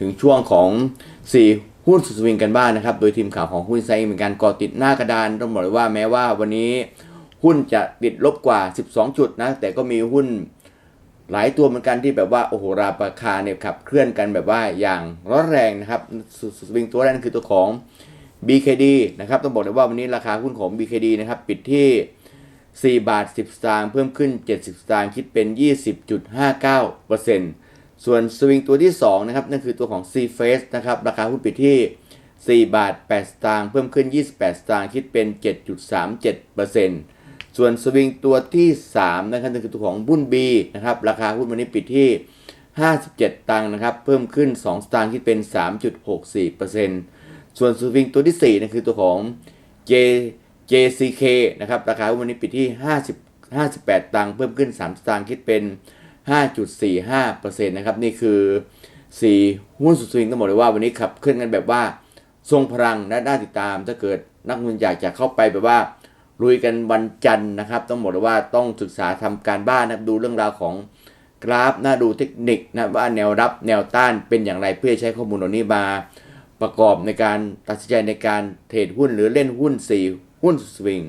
ถึงช่วงของ 4 หุ้นสุดสวิงกันบ้างนะครับ โดยทีมข่าวของหุ้นไซด์มีการก่อติดหน้ากระดานต้องบอกเลยว่าแม้ว่าวันนี้หุ้นจะติดลบกว่า 12 จุดนะ แต่ก็มีหุ้นหลายตัวเหมือนกันที่แบบว่าโอ้โหราคาเนี่ยขับเคลื่อนกันแบบว่าอย่างร้อนแรงนะครับสุดสวิงตัวแรกคือตัวของ BKD นะครับต้องบอกเลยว่าวันนี้ราคาหุ้นของ BKD นะครับปิดที่ 4 บาท 10 สตางค์เพิ่มขึ้น 70 สตางค์คิดเป็น 20.59% ส่วนสวิงตัวที่2นะครับนั่นคือตัวของ C Face นะครับราคาหุ้นปิดที่ 4 บาท 8 สตางค์เพิ่มขึ้น 28 สตางค์คิดเป็น 7.37%ส่วนสวิงตัวที่3นะครับนั่นคือตัวของบุ้น B นะครับราคาหุ้นวันนี้ปิดที่ 57 ตังค์นะครับเพิ่มขึ้น 2 สตางค์คิดเป็น 3.64%ส่วนสวิงตัวที่4นั่นคือตัวของ J JCK นะครับราคาวันนี้ปิดที่ 50 58 ตังค์เพิ่มขึ้น 3 สตางค์คิดเป็น 5.45%นะครับนี่คือ 4 หุ้นสุดสวิงต้องบอกเลยว่าวันนี้ขับเคลื่อนกันแบบว่า ทรงพลังและน่าติดตาม ถ้าเกิดนักลงทุนอยากจะเข้าไปแบบว่าลุยกันวันจันทร์นะครับ ต้องบอกเลยว่าต้องศึกษาทำการบ้านนะครับดูเรื่องราวของกราฟน่าดูเทคนิคนะว่าแนวรับแนวต้านเป็นอย่างไรเพื่อใช้ข้อมูลเหล่านี้มาประกอบในการตัดสินใจในการเทรดหุ้นหรือเล่นหุ้น4หุ้นสวิง